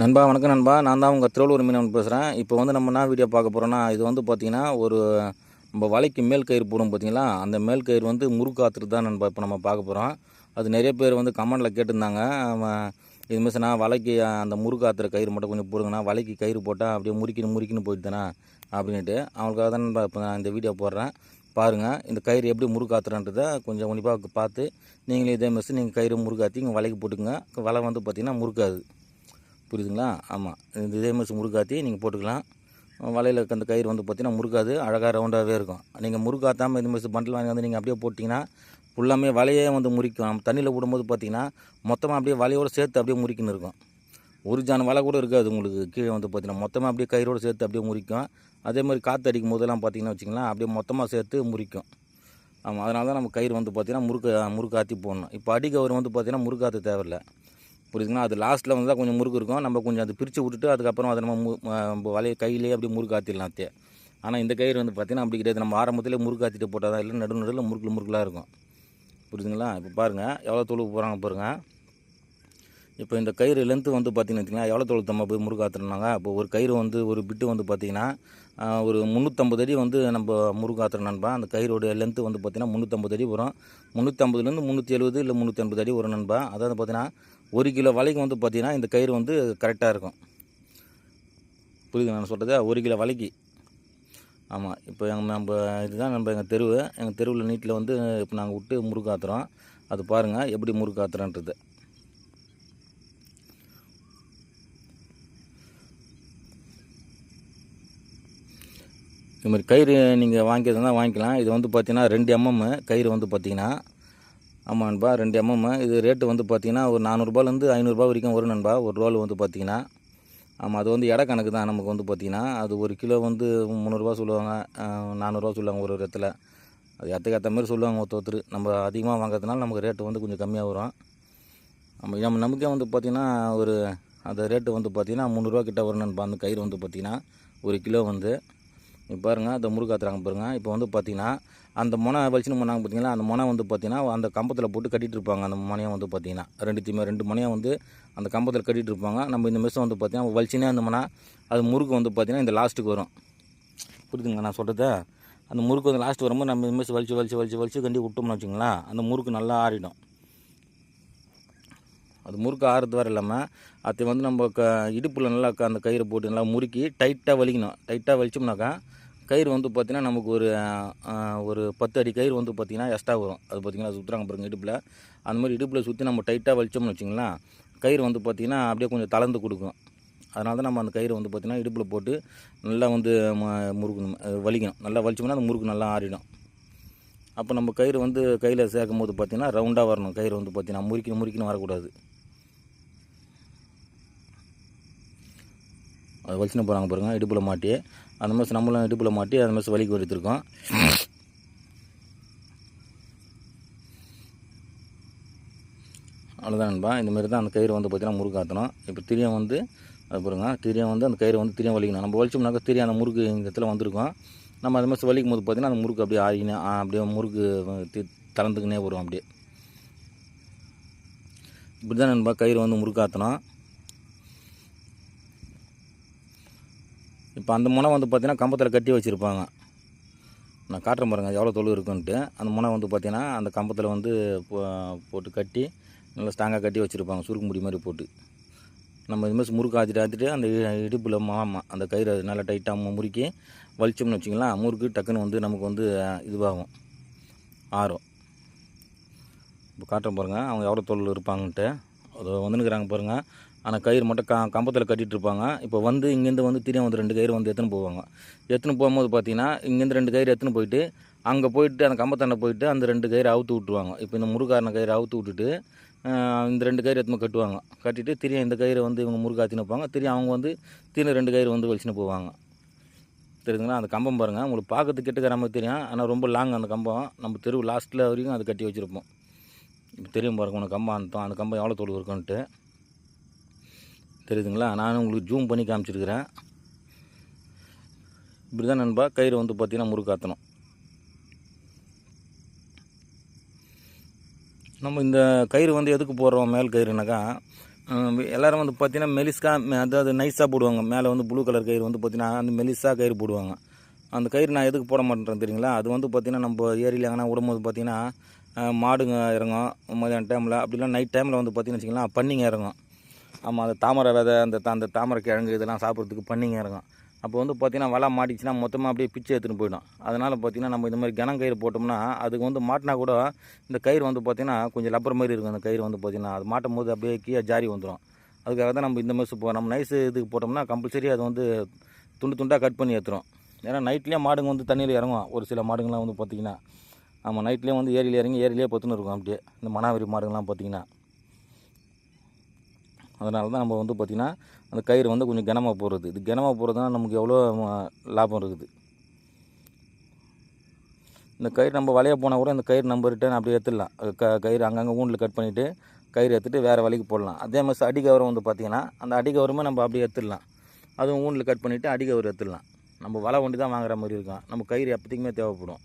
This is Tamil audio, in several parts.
நண்பா வணக்கம் நண்பா. நான் தான் உங்கள் திருவள்ளூர் மீனவன் பேசுகிறேன் இப்போ வந்து நம்ம என்ன வீடியோ பார்க்க போகிறோன்னா இது வந்து பார்த்திங்கன்னா ஒரு நம்ம வலைக்கு மேல் கயிறு போடும் பார்த்தீங்களா அந்த மேல் கயிறு வந்து முறுக்காத்துட்டு தான் நண்பா இப்போ நம்ம பார்க்க போகிறோம் அது நிறைய பேர் வந்து கமெண்டில் கேட்டிருந்தாங்க. இது மிஸ் நான் வலைக்கு அந்த முறுக்காத்துற கயிறு மட்டும் கொஞ்சம் போடுங்கண்ணா. வலைக்கு கயிறு போட்டால் அப்படியே முறுக்கின்னு முறுக்கின்னு போயிட்டுதானே அப்படின்ட்டு அவங்களுக்காக தான் நண்பா இப்போ நான் இந்த வீடியோ போடுறேன். பாருங்கள் இந்த கயிறு எப்படி முறுக்காத்துறன்றதை கொஞ்சம் உன்னிப்பாக பார்த்து நீங்களே இதே மிஸ் நீங்கள் கயிறு முறுக்காத்தி இங்கே வலைக்கு போட்டுக்கோங்க. வலை வந்து பார்த்திங்கன்னா முறுக்காது. புரியுதுங்களா? ஆமாம் இந்த இதே மாதிரி முறுக்காத்தி நீங்கள் போட்டுக்கலாம். வலையில் இருக்க அந்த கயிறு வந்து பார்த்தீங்கன்னா முறுக்காது அழகாக ரவுண்டாகவே இருக்கும். நீங்கள் முறுக்காத்தாமல் இந்த மாதிரி பண்டில் வாங்கி வந்து நீங்கள் அப்படியே போட்டிங்கன்னா ஃபுல்லாமே வலையே வந்து முறிக்கும். நம்ம தண்ணியில் விடும்போது பார்த்தீங்கன்னா மொத்தமாக அப்படியே வலையோடு சேர்த்து அப்படியே முறிக்கின்னு இருக்கும். ஒரு ஜான் வலை கூட இருக்காது உங்களுக்கு. கீழே வந்து பார்த்தீங்கன்னா மொத்தமாக அப்படியே கயிறோடு சேர்த்து அப்படியே முறிக்கும். அதே மாதிரி காற்று அடிக்கும் போதெல்லாம் பார்த்தீங்கன்னா வச்சிங்களேன் அப்படியே மொத்தமாக சேர்த்து முறிக்கும். ஆமாம் அதனால தான் நம்ம கயிறு வந்து பார்த்திங்கன்னா முறுக்கு முறுக்காத்தி போடணும். இப்போ அடிக்கவர் வந்து பார்த்தீங்கன்னா முறுக்காத்து தேவையில்லை. புரியுதுங்களா? அது லாஸ்ட்டில் வந்து தான் கொஞ்சம் முறுக்கு இருக்கும். நம்ம கொஞ்சம் அது பிரித்து விட்டுட்டு அதுக்கப்புறம் அதை நம்ம மு வலைய கையிலேயே அப்படியே முறுக்காத்திடலாம் தே ஆனால் இந்த கயிறு வந்து பார்த்திங்கன்னா அப்படி கிடையாது. நம்ம ஆரம்பத்திலே முறுக்காத்திட்டு போட்டால் தான் இல்லை நடு நடுவில் முறுக்கு முறுக்கலாக இருக்கும். புரியுதுங்களா? இப்போ பாருங்கள் எவ்வளோ தொழுவு போகிறாங்க பாருங்கள் இப்போ இந்த கயிறு லென்த்து வந்து பார்த்தீங்கன்னு வச்சுக்கோங்களேன் எவ்வளோ தொழுவு நம்ம போய் முறுக்காத்துறோம்னாங்க இப்போ ஒரு கயிறு வந்து ஒரு பிட்டு வந்து பார்த்திங்கன்னா ஒரு முந்நூற்றம்பது அடி வந்து நம்ம முறுக்காத்துறோம் அந்த கயிறோட லென்த்து வந்து பார்த்திங்கன்னா முந்நூற்றம்பது அடி வரும். முந்நூற்றம்பதுலேருந்து முந்நூற்றி எழுபது இல்லை முந்நூற்றி எண்பது அடி வரும் நண்பா. அதாவது பார்த்தீங்கன்னா ஒரு கிலோ வலைக்கு வந்து பார்த்திங்கன்னா இந்த கயிறு வந்து கரெக்டாக இருக்கும். புரியுது நான் சொல்கிறது ஒரு கிலோ வலைக்கு. ஆமாம் இப்போ எங்கள் நம்ம இதுதான் நம்ம எங்கள் தெருவு. எங்கள் தெருவில் நீட்டில் வந்து இப்போ நாங்கள் விட்டு முறுக்காத்துறோம் அது பாருங்கள் எப்படி முறுக்காத்துறன்றது இது மாதிரி கயிறு நீங்கள் வாங்கிக்கிறதுனா வாங்கிக்கலாம். இது வந்து பார்த்தீங்கன்னா ரெண்டு எம்எம் கயிறு வந்து பார்த்தீங்கன்னா ஆமாம் நண்பா. ரெண்டு எம்எம் இது ரேட்டு வந்து பார்த்தீங்கன்னா ஒரு நானூறுபாலேருந்து ஐநூறுரூபா வரைக்கும் வரும் நண்பா. ஒரு ரோல் வந்து பார்த்தீங்கன்னா ஆமாம் அது வந்து இட கணக்கு தான் நமக்கு வந்து பார்த்தீங்கன்னா அது ஒரு கிலோ வந்து முந்நூறுரூவா சொல்லுவாங்க. நானூறுரூவா சொல்லுவாங்க ஒரு ஒரு இடத்துல. அது இடத்துக்கு ஏற்ற மாதிரி சொல்லுவாங்க ஒருத்த ஒருத்தர். நம்ம அதிகமாக வாங்குறதுனால நமக்கு ரேட்டு வந்து கொஞ்சம் கம்மியாக வரும். நம்ம நம்ம நமக்கே வந்து பார்த்திங்கன்னா ஒரு அந்த ரேட்டு வந்து பார்த்திங்கன்னா முந்நூறுரூவா கிட்ட வரும் நண்பா. அந்த கயிறு வந்து பார்த்திங்கன்னா ஒரு கிலோ வந்து. இப்போ பாருங்கள் அந்த முருகாத்துறாங்க பாருங்கள் இப்போ வந்து பார்த்திங்கன்னா அந்த முனை வலிச்சுன்னு பண்ணாங்க பார்த்திங்கனா அந்த முனை வந்து பார்த்திங்கன்னா அந்த கம்பத்தில் போட்டு கட்டிகிட்டு இருப்பாங்க அந்த முனையை வந்து பார்த்தீங்கன்னா ரெண்டுத்தையுமே ரெண்டு முனையை வந்து அந்த கம்பத்தில் கட்டிட்டு இருப்பாங்க நம்ம இந்த மிஷம் வந்து பார்த்தீங்கன்னா வலிச்சுனே அந்த முனை அது முறுக்கு வந்து பார்த்திங்கன்னா இந்த லாஸ்ட்டுக்கு வரும். புரியுதுங்களா நான் சொல்கிறத அந்த முறுக்கு வந்து லாஸ்ட் வரும்போது நம்ம இந்த மெஸ் வலிச்சு வலிச்சு வலிச்சு வலிச்சு கண்டி விட்டோம்னு வச்சுங்களேன் அந்த முறுக்கு நல்லா ஆறிடும். அது முறுக்கு ஆறுறது வர இல்லாமல் அதை வந்து நம்ம க இடுப்பில் நல்லா அந்த கயிறை போட்டு நல்லா முறுக்கி டைட்டாக வலிக்கணும். டைட்டாக வலிச்சோம்னாக்கா கயிறு வந்து பார்த்திங்கன்னா நமக்கு ஒரு ஒரு பத்து அடி கயிறு வந்து பார்த்திங்கன்னா எக்ஸ்ட்ரா வரும். அது பார்த்திங்கன்னா சுற்றுறாங்க பாருங்க இடுப்பில். அந்த மாதிரி இடுப்பில் சுற்றி நம்ம டைட்டாக வலிச்சோம்னு வச்சிங்களேன் கயிறு வந்து பார்த்திங்கன்னா அப்படியே கொஞ்சம் தளர்ந்து கொடுக்கும். அதனால தான் நம்ம அந்த கயிறு வந்து பார்த்திங்கன்னா இடுப்பில் போட்டு நல்லா வந்து ம- முறுக்கணும். வலிக்கணும். நல்லா வலிச்சோம்னா அந்த முறுக்கு நல்லா ஆறிடும். அப்போ நம்ம கயிறு வந்து கையில் சேர்க்கும் போது பார்த்திங்கன்னா ரவுண்டாக வரணும். கயிறு வந்து பார்த்திங்கன்னா முறுக்கின்னு முறுக்கின்னு வரக்கூடாது. அது வலிச்சுன்னு போகிறாங்க பாருங்கள் இடுப்பில் மாட்டி. அந்த மாதிரி நம்மளும் இடுப்பில் மாட்டி அந்த மாதிரி வலிக்கு எடுத்துருக்கோம் அவ்வளோதான் நண்பா. இந்த மாதிரி தான் அந்த கயிறு வந்து பார்த்தீங்கன்னா முறுக்காத்தணும் இப்போ திரியம் வந்து அது பாருங்க திரியம் வந்து அந்த கயிறு வந்து திரியம் வலிக்கணும். நம்ம வலிச்சோம்னாக்கா திரியம் அந்த முறுக்கு இந்த இடத்துல வந்திருக்கோம். நம்ம அது மாதிரி வலிக்கும் போது பார்த்தீங்கன்னா அந்த முறுக்கு அப்படியே ஆகினே அப்படியே முறுக்கு தி வரும் அப்படியே. இப்படி தான் நண்பா கயிறு வந்து முறுக்காத்தணும் இப்போ அந்த முனை வந்து பார்த்தீங்கன்னா கம்பத்தில் கட்டி வச்சுருப்பாங்க. நான் காட்டுறேன் பாருங்கள் எவ்வளோ தொழு இருக்குன்ட்டு. அந்த முனை வந்து பார்த்திங்கன்னா அந்த கம்பத்தில் வந்து போ- போட்டு கட்டி நல்லா ஸ்ட்ராங்காக கட்டி வச்சுருப்பாங்க சுருக்கு முடி மாதிரி போட்டு. நம்ம இதுமாரி முறுக்கு ஆற்றிட்டு ஆற்றிட்டு அந்த இடுப்பில் மாமா அந்த கயிறு நல்லா டைட்டாக முறுக்கி வலிச்சோம்னு வச்சிங்களேன் முறுக்கு டக்குன்னு வந்து நமக்கு வந்து இதுவாகும் ஆறும். இப்போ காட்டுறேன் பாருங்கள் அவங்க எவ்வளோ தொழில் இருப்பாங்கன்ட்டு. அது வந்துன்னுக்குறாங்க பாருங்கள் ஆனால் கயிறு மட்டும் க கம்பத்தில் கட்டிட்டு இருப்பாங்க இப்போ வந்து இங்கேருந்து வந்து திரும்ப வந்து ரெண்டு கயிறு வந்து எடுத்துன்னு போவாங்க. எடுத்துன்னு போகும்போது பார்த்தீங்கன்னா இங்கேருந்து ரெண்டு கயிறு எடுத்துன்னு போயிட்டு அங்கே போயிட்டு அந்த கம்பத்தாண்ட போயிட்டு அந்த ரெண்டு கயிறு அவுத்து விட்ருவாங்க இப்போ இந்த முருகாரன கயிறு அவுத்து விட்டுட்டு இந்த ரெண்டு கயிறு எடுத்துன்னு கட்டுவாங்க. கட்டிட்டு திரும்ப இந்த கயிறு வந்து இவங்க முருகாத்தின்னு வைப்பாங்க திரும்ப அவங்க வந்து திரும்ப ரெண்டு கயிறு வந்து வலிச்சுன்னு போவாங்க. தெரியுதுங்களா? அந்த கம்பம் பாருங்கள் உங்களுக்கு பார்க்கறதுக்கு கிட்டக்கிற மாதிரி தெரியும். ஆனால் ரொம்ப லாங் அந்த கம்பம். நம்ம தெருவு லாஸ்ட்டில் வரைக்கும் அது கட்டி வச்சுருப்போம். இப்போ தெரியும் பாருங்க உனக்கு கம்பம் அந்த அந்த கம்பம் எவ்வளோ தொழில் இருக்குன்ட்டு. தெரியுதுங்களா? நான் உங்களுக்கு ஜூம் பண்ணி காமிச்சிருக்கிறேன். இப்படி தான் நண்பா கயிறு வந்து பார்த்தீங்கன்னா முறுக்காத்தணும். நம்ம இந்த கயிறு வந்து எதுக்கு போடுறோம்? மேல் கயிறுனாக்கா எல்லோரும் எல்லாரும் வந்து பார்த்தீங்கன்னா மெலிஸ்கா அதாவது நைஸாக போடுவாங்க. மேலே வந்து ப்ளூ கலர் கயிறு வந்து பார்த்தீங்கன்னா அந்த மெலிஸாக கயிறு போடுவாங்க. அந்த கயிறு நான் எதுக்கு போட மாட்டேன் தெரியுங்களா? அது வந்து பார்த்திங்கன்னா நம்ம ஏரியில் எங்கன்னா விடும்போது பார்த்திங்கன்னா மாடுங்க இறங்கும். மதியான டைமில் அப்படிலாம் நைட் டைமில் வந்து பார்த்திங்கன்னு வச்சிங்களேன் பன்னிங்க இறங்கும். ஆமாம் அந்த தாமரை விதை அந்த தா- அந்த தாமரை கிழங்கு இதெல்லாம் சாப்பிட்றதுக்கு பண்ணிங்க இறங்கும் அப்போ வந்து பார்த்திங்கன்னா வலை மாட்டிச்சுன்னா மொத்தமாக அப்படியே பிச்சு எடுத்துன்னு போயிடும். அதனால் பார்த்தீங்கன்னா நம்ம இந்த மாதிரி கனம் கயிறு போட்டோம்னா அதுக்கு வந்து மாட்டினா கூட இந்த கயிறு வந்து பார்த்தீங்கன்னா கொஞ்சம் லப்பர் மாதிரி இருக்கும். அந்த கயிறு வந்து பார்த்தீங்கன்னா அது மாட்டும் போது அப்படியே கீழே ஜாரி வந்துடும் அதுக்காக தான் நம்ம இந்த மாதிரி இப்போ நம்ம நைஸ் இதுக்கு போட்டோம்னா கம்பல்சரி அது வந்து துண்டு துண்டாக கட் பண்ணி ஏற்றுரும் ஏன்னா நைட்லேயே மாடுங்க வந்து தண்ணியில் இறங்கும். ஒரு சில மாடுங்கள்லாம் வந்து பார்த்தீங்கன்னா ஆமாம் நைட்லேயே வந்து ஏரியில் இறங்கி ஏரியிலே பத்துன்னு இருக்கும் அப்படியே. இந்த மனாவரி மாடுங்கள்லாம் பார்த்தீங்கன்னா அதனால தான் நம்ம வந்து பார்த்திங்கன்னா அந்த கயிறு வந்து கொஞ்சம் கனமாக போடுறது. இது கனமாக போடுறதுனால நமக்கு எவ்வளோ லாபம் இருக்குது. இந்த கயிறு நம்ம வலைய போனால் கூட இந்த கயிறு நம்ம ரிட்டர்ன் அப்படியே எடுத்துடலாம். க கயிறு அங்கங்கே ஊண்டில் கட் பண்ணிவிட்டு கயிறு எடுத்துகிட்டு வேறு வலைக்கு போடலாம். அதே மாதிரி அடிக்கவரம் வந்து பார்த்திங்கன்னா அந்த அடிக்கவரமே நம்ம அப்படியே எடுத்துடலாம். அதுவும் ஊண்டில் கட் பண்ணிவிட்டு அடிக்கவர் எடுத்துடலாம். நம்ம வலை ஒண்டி தான் வாங்குற மாதிரி இருக்கும். நம்ம கயிறு எப்போதைக்குமே தேவைப்படும்.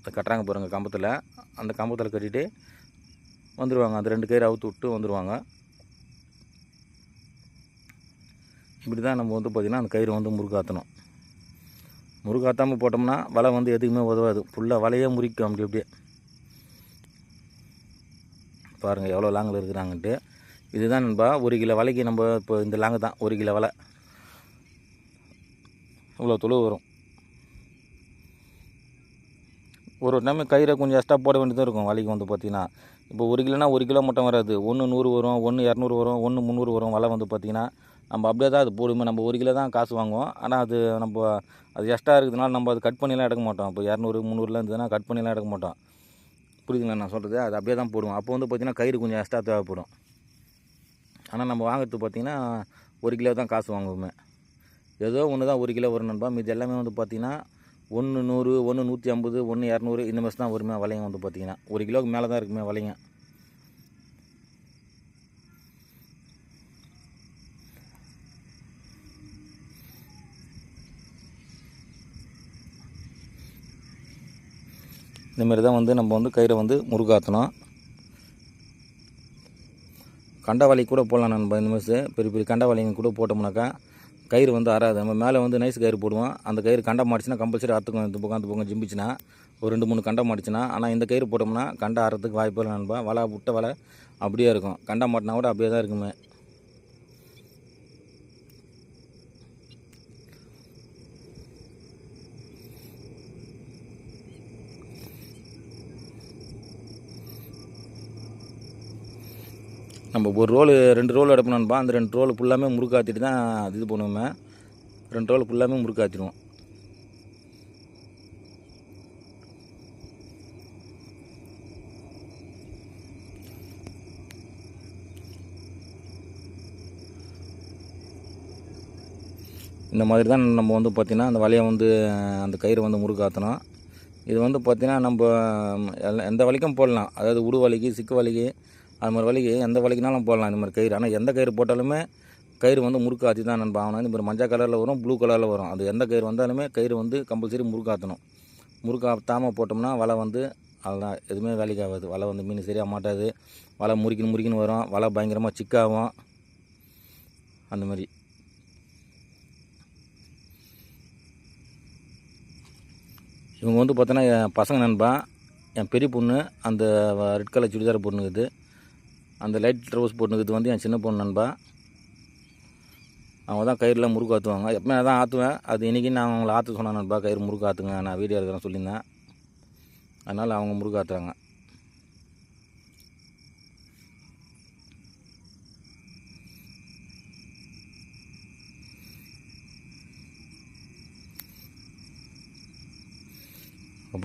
இதை கட்டுறாங்க பாருங்கள் கம்பத்தில். அந்த கம்பத்தில் கட்டிட்டு வந்துடுவாங்க அந்த ரெண்டு கயிறு அவுத்து விட்டு வந்துடுவாங்க இப்படி தான் நம்ம வந்து பார்த்திங்கன்னா அந்த கயிறு வந்து முறுக்காற்றணும் முறுக்காத்தாமல் போட்டோம்னா வலை வந்து எதுக்குமே உதவாது. ஃபுல்லாக வலையே முறிக்கும் அப்படி அப்படியே பாருங்கள் எவ்வளோ லாங்கில் இருக்கிறாங்கன்ட்டு. இதுதான் நண்பா ஒரு கிலோ வலைக்கு நம்ம இப்போ இந்த லாங்கு தான் ஒரு கிலோ வலை. இவ்வளோ தொழு வரும். ஒரு ஒரு டைம் கயிறை கொஞ்சம் எக்ஸ்ட்ரா போட வேண்டியதாக இருக்கும் வலைக்கு வந்து பார்த்திங்கன்னா இப்போ ஒரு கிலோனா ஒரு கிலோ மட்டும் வராது. ஒன்று நூறு வரும் ஒன்று இரநூறு வரும் ஒன்று முந்நூறு வரும் வலை வந்து பார்த்திங்கன்னா நம்ம அப்படியே தான் அது போடுமே. நம்ம ஒரு கிலோ தான் காசு வாங்குவோம். ஆனால் அது நம்ம அது எக்ஸ்ட்ரா இருக்கிறதுனால நம்ம அது கட் பண்ணிலாம் எடுக்க மாட்டோம். இப்போ இரநூறு முந்நூறுலாம் இருந்ததுன்னா கட் பண்ணிலாம் எடுக்க மாட்டோம். புரியுதுங்களா நான் சொல்கிறது அது அப்படியே தான் போடுவோம். அப்போ வந்து பார்த்திங்கன்னா கயிறு கொஞ்சம் எக்ஸ்ட்ரா தேவைப்படும். ஆனால் நம்ம வாங்குறது பார்த்திங்கன்னா ஒரு கிலோ தான் காசு வாங்குவோமே. ஏதோ ஒன்று தான் ஒரு கிலோ வரும் நண்பா. மீதி எல்லாமே வந்து பார்த்திங்கன்னா ஒன்று நூறு ஒன்று நூற்றி ஐம்பது ஒன்று இரநூறு இந்த மாதிரி தான் வருமே வலைங்க வந்து பார்த்திங்கன்னா. ஒரு கிலோவுக்கு மேலே தான் இருக்குமே வலையம் இந்த மாதிரி தான் வந்து நம்ம வந்து கயிறை வந்து முறுக்காற்றணும் கண்டவாளி கூட போடலாம் நண்பா இந்த மாதிரி பெரிய பெரிய கண்டவாளிங்க கூட போட்டோம்னாக்கா கயிறு வந்து அறாது. நம்ம மேலே வந்து நைஸ் கயிறு போடுவோம். அந்த கயிறு கண்டை மாடிச்சுன்னா கம்பல்சரி அறுத்துக்கும் இந்த பக்கம் அந்த பக்கம் ஜிம்பிச்சுன்னா ஒரு ரெண்டு மூணு கண்டம் மாடிச்சுன்னா ஆனால் இந்த கயிறு போட்டோம்னா கண்டை அறத்துக்கு வாய்ப்பு இல்லை நண்பா. வலை விட்ட வலை அப்படியே இருக்கும். கண்டம் மாட்டினா கூட அப்படியே தான் இருக்குமே. நம்ம ஒரு ரோல் ரெண்டு ரோல் எடுப்பணும்பா அந்த ரெண்டு ரோல் ஃபுல்லாமே முறுக்காத்திட்டு தான் இது பண்ணுவோமே. ரெண்டு ரோல் ஃபுல்லாமே முறுக்காத்திடுவோம். இந்த மாதிரி தான் நம்ம வந்து பார்த்திங்கன்னா அந்த வலையை வந்து அந்த கயிறை வந்து முறுக்காற்றணும் இது வந்து பார்த்திங்கன்னா நம்ம எந்த வலிக்கும் போடலாம். அதாவது உடு வலிக்கு சிக்கு வலிக்கு அது மாதிரி வலிக்கு. எந்த வலிக்குனாலும் போடலாம் இந்த மாதிரி கயிறு. ஆனால் எந்த கயிறு போட்டாலுமே கயிறு வந்து முறுக்காத்தி தான் நண்பா. ஆகணும் இந்த மாதிரி மஞ்சள் கலரில் வரும் ப்ளூ கலரில் வரும். அது எந்த கயிறு வந்தாலுமே கயிறு வந்து கம்பல்சரி முறுக்காற்றணும் முறுக்காத்தாமல் போட்டோம்னா வலை வந்து அதுதான் எதுவுமே வேலைக்கு ஆகாது. வலை வந்து மீன் சரியாக மாட்டாது. வலை முறுக்கினு முறிக்கணும் வரும். வலை பயங்கரமாக சிக்காகும். அந்த மாதிரி. இவங்க வந்து பார்த்தோன்னா என் பசங்க நண்பா என் பெரிய பொண்ணு அந்த ரெட் கலர் சுடிதார் பொண்ணுக்குது அந்த லைட் ட்ரவுஸ் போட்டுக்கிறது வந்து என் சின்ன பொண்ணு நண்பா. அவங்க தான் கயிறுலாம் முறுக்கு ஆற்றுவாங்க எப்பவுமே நான் தான் ஆற்றுவேன் அது இன்றைக்கி நான் அவங்கள ஆற்ற சொன்னேன் நண்பா கயிறு முறுக்கு ஆற்றுங்க நான் வீடியோ எடுக்கிறேன் சொல்லியிருந்தேன். அதனால் அவங்க முறுக்கு ஆற்றுறாங்க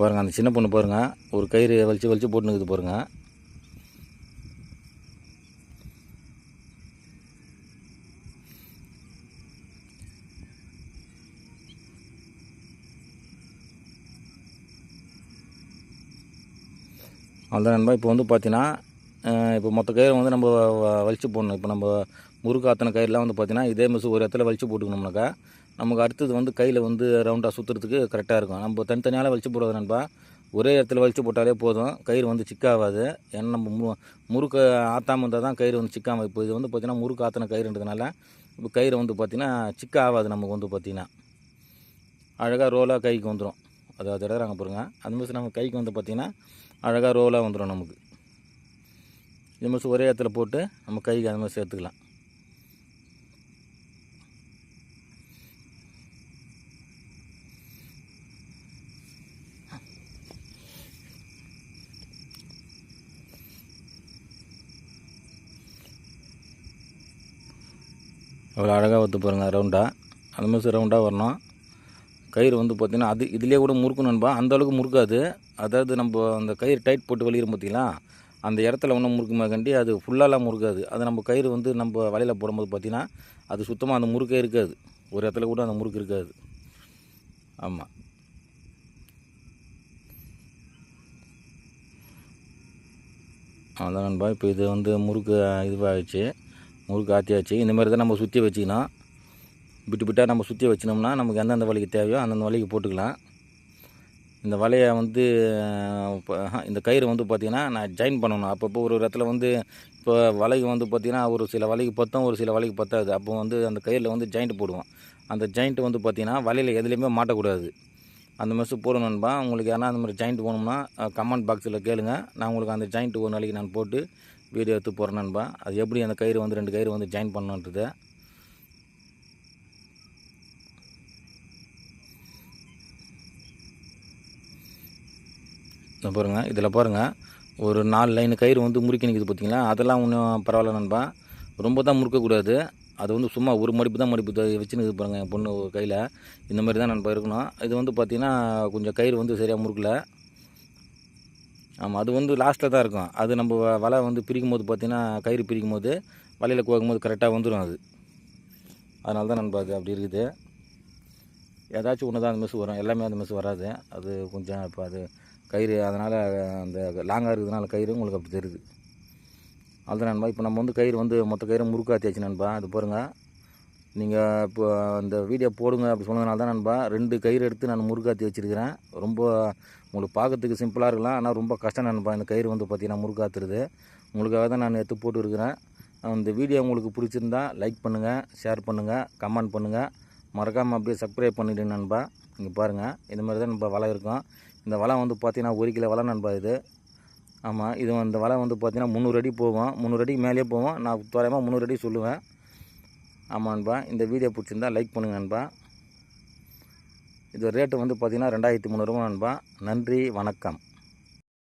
பாருங்கள் அந்த சின்ன பொண்ணு பாருங்கள் ஒரு கயிறு வலிச்சு வலிச்சு போட்டுனுக்குது பாருங்கள் அவ்வளோதான் நண்பா இப்போ வந்து பார்த்தீங்கன்னா இப்போ மொத்த கயிறு வந்து நம்ம வலிச்சு போடணும். இப்போ நம்ம முறுக்கு ஆத்தின கயிறுலாம் வந்து பார்த்தீங்கன்னா இதே மிஸ் ஒரு இடத்துல வலிச்சு போட்டுக்கணும்னாக்கா நமக்கு அடுத்தது வந்து கையில் வந்து ரவுண்டாக சுற்றுறதுக்கு கரெக்டாக இருக்கும். நம்ம தனித்தனியால் வலிச்சு போடுறது நண்பா ஒரே இடத்துல வலிச்சு போட்டாலே போதும். கயிறு வந்து சிக்காகாது. ஏன்னா நம்ம மு முறுக்கு ஆத்தாமல் இருந்தால் தான் கயிறு வந்து சிக்காமல் இப்போ இது வந்து பார்த்திங்கன்னா முறுக்கு ஆற்றின கயிறுன்றதுனால இப்போ கயிறு வந்து பார்த்திங்கன்னா சிக்க ஆகாது நமக்கு வந்து பார்த்திங்கன்னா. அழகாக ரோலாக கைக்கு வந்துடும் அது அது இடறாங்க பாருங்க. அந்த மாதிரி நம்ம கைக்கு வந்து பார்த்திங்கன்னா அழகாக ரோலாக வந்துடும் நமக்கு. இது மாதிரி ஒரே இடத்துல போட்டு நம்ம கைக்கு அது மாதிரி சேர்த்துக்கலாம். அவ்வளோ அழகாக வந்து பாருங்கள் ரவுண்டாக அந்த மாதிரி ரவுண்டாக வரணும். கயிறு வந்து பார்த்திங்கன்னா அது இதுலேயே கூட முறுக்கும் நண்பா. அந்த அளவுக்கு முறுக்காது. அதாவது நம்ம அந்த கயிறு டைட் போட்டு வலிக்கிறோம் பார்த்தீங்களா அந்த இடத்துல ஒன்றும் முறுக்குமா கண்டி அது ஃபுல்லாலாம் முறுக்காது. அது நம்ம கயிறு வந்து நம்ம வலையில் போடும்போது பார்த்திங்கன்னா அது சுத்தமாக அந்த முறுக்கே இருக்காது. ஒரு இடத்துல கூட அந்த முறுக்கு இருக்காது. ஆமாம் அதான் நண்பா. இப்போ இது வந்து முறுக்கு இதுவாகிடுச்சு முறுக்கு ஆற்றியாச்சு இந்த மாதிரி தான் நம்ம சுற்றி வச்சுக்கணும். விட்டு விட்டால் நம்ம சுற்றி வச்சினோம்னா நமக்கு எந்தெந்த வலைக்கு தேவையோ அந்தந்த வலைக்கு போட்டுக்கலாம். இந்த வலையை வந்து இப்போ இந்த கயிறு வந்து பார்த்திங்கன்னா நான் ஜாயின் பண்ணணும். அப்பப்போ ஒரு இடத்துல வந்து இப்போ வலைக்கு வந்து பார்த்திங்கன்னா ஒரு சில வலைக்கு பத்தும் ஒரு சில வலைக்கு பத்தாது. அப்போ வந்து அந்த கயிறில் வந்து ஜாயிண்ட் போடுவோம். அந்த ஜாயிண்ட் வந்து பார்த்திங்கன்னா வலையில் எதுலேயுமே மாட்டக்கூடாது. அந்த மெஸ்ஸு போடணும்பா உங்களுக்கு யாரா அந்த மாதிரி ஜாயிண்ட் போகணும்னா கமெண்ட் பாக்ஸில் கேளுங்க. நான் உங்களுக்கு அந்த ஜாயிண்ட் ஒரு நாளைக்கு நான் போட்டு வீடியோ எடுத்து போகிறேன்பா அது எப்படி அந்த கயிறு வந்து ரெண்டு கயிறு வந்து ஜாயின் பண்ணணுன்றதை. இந்த பாருங்கள் இதில் பாருங்கள் ஒரு நாலு லைன் கயிறு வந்து முறுக்கி நிற்குது பார்த்தீங்களா அதெல்லாம் ஒன்றும் பரவாயில்ல நண்பா. ரொம்ப தான் முறுக்கக்கூடாது. அது வந்து சும்மா ஒரு மடிப்பு தான் மடிப்பு வச்சுன்னு பாருங்க என் பொண்ணு கையில். இந்த மாதிரி தான் நண்பா இருக்கணும். இது வந்து பார்த்திங்கன்னா கொஞ்சம் கயிறு வந்து சரியாக முறுக்கல. ஆமாம் அது வந்து லாஸ்ட்டில் தான் இருக்கும். அது நம்ம வ- வலை வந்து பிரிக்கும் போது பார்த்திங்கன்னா கயிறு பிரிக்கும் போது வலையில் கோக்கும் போது கரெக்டாக வந்துடும் அது. அதனால தான் நண்பா அது அப்படி இருக்குது. ஏதாச்சும் ஒன்று தான் அந்த மிஸ் வரும். எல்லாமே அந்த மிஸ் வராது. அது கொஞ்சம் இப்போ அது கயிறு அதனால் அந்த லாங்காக இருக்கிறதுனால கயிறு உங்களுக்கு அப்படி தெரியுது. அதுதான் நண்பா இப்போ நம்ம வந்து கயிறு வந்து மொத்த கயிறு முறுக்காத்தியாச்சு நண்பா. அது பாருங்கள் நீங்கள் இப்போ அந்த வீடியோ போடுங்க அப்படி சொன்னதுனால தான் நண்பா ரெண்டு கயிறு எடுத்து நான் முறுக்காத்தி வச்சுருக்கிறேன். ரொம்ப உங்களுக்கு பார்க்கறதுக்கு சிம்பிளாக இருக்கலாம் ஆனால் ரொம்ப கஷ்டம் நண்பா இந்த கயிறு வந்து பார்த்திங்கன்னா முறுக்காத்துறது. உங்களுக்காக தான் நான் எடுத்து போட்டுருக்கிறேன். இந்த வீடியோ உங்களுக்கு பிடிச்சிருந்தா லைக் பண்ணுங்கள் ஷேர் பண்ணுங்கள் கமெண்ட் பண்ணுங்கள் மறக்காமல் அப்படியே சப்ஸ்கிரைப் பண்ணிவிடுங்க நண்பா. நீங்கள் பாருங்கள் இந்த மாதிரி தான் நம்ம வலை இருக்கும் இந்த வலை வந்து பார்த்தீங்கன்னா ஒரு கிலோ வலை நண்பா இது. ஆமாம் இது இந்த வலை வந்து பார்த்தீங்கன்னா முந்நூறு அடி போவோம் முந்நூறு அடிக்கு மேலேயே போவோம் நான் தோராயமாக முந்நூறு அடி சொல்லுவேன். ஆமாம் நண்பா இந்த வீடியோ பிடிச்சிருந்தா லைக் பண்ணுங்கள் நண்பா. இது ரேட்டு வந்து பார்த்தீங்கன்னா ரெண்டாயிரத்தி முந்நூறுபா நண்பா. நன்றி வணக்கம்.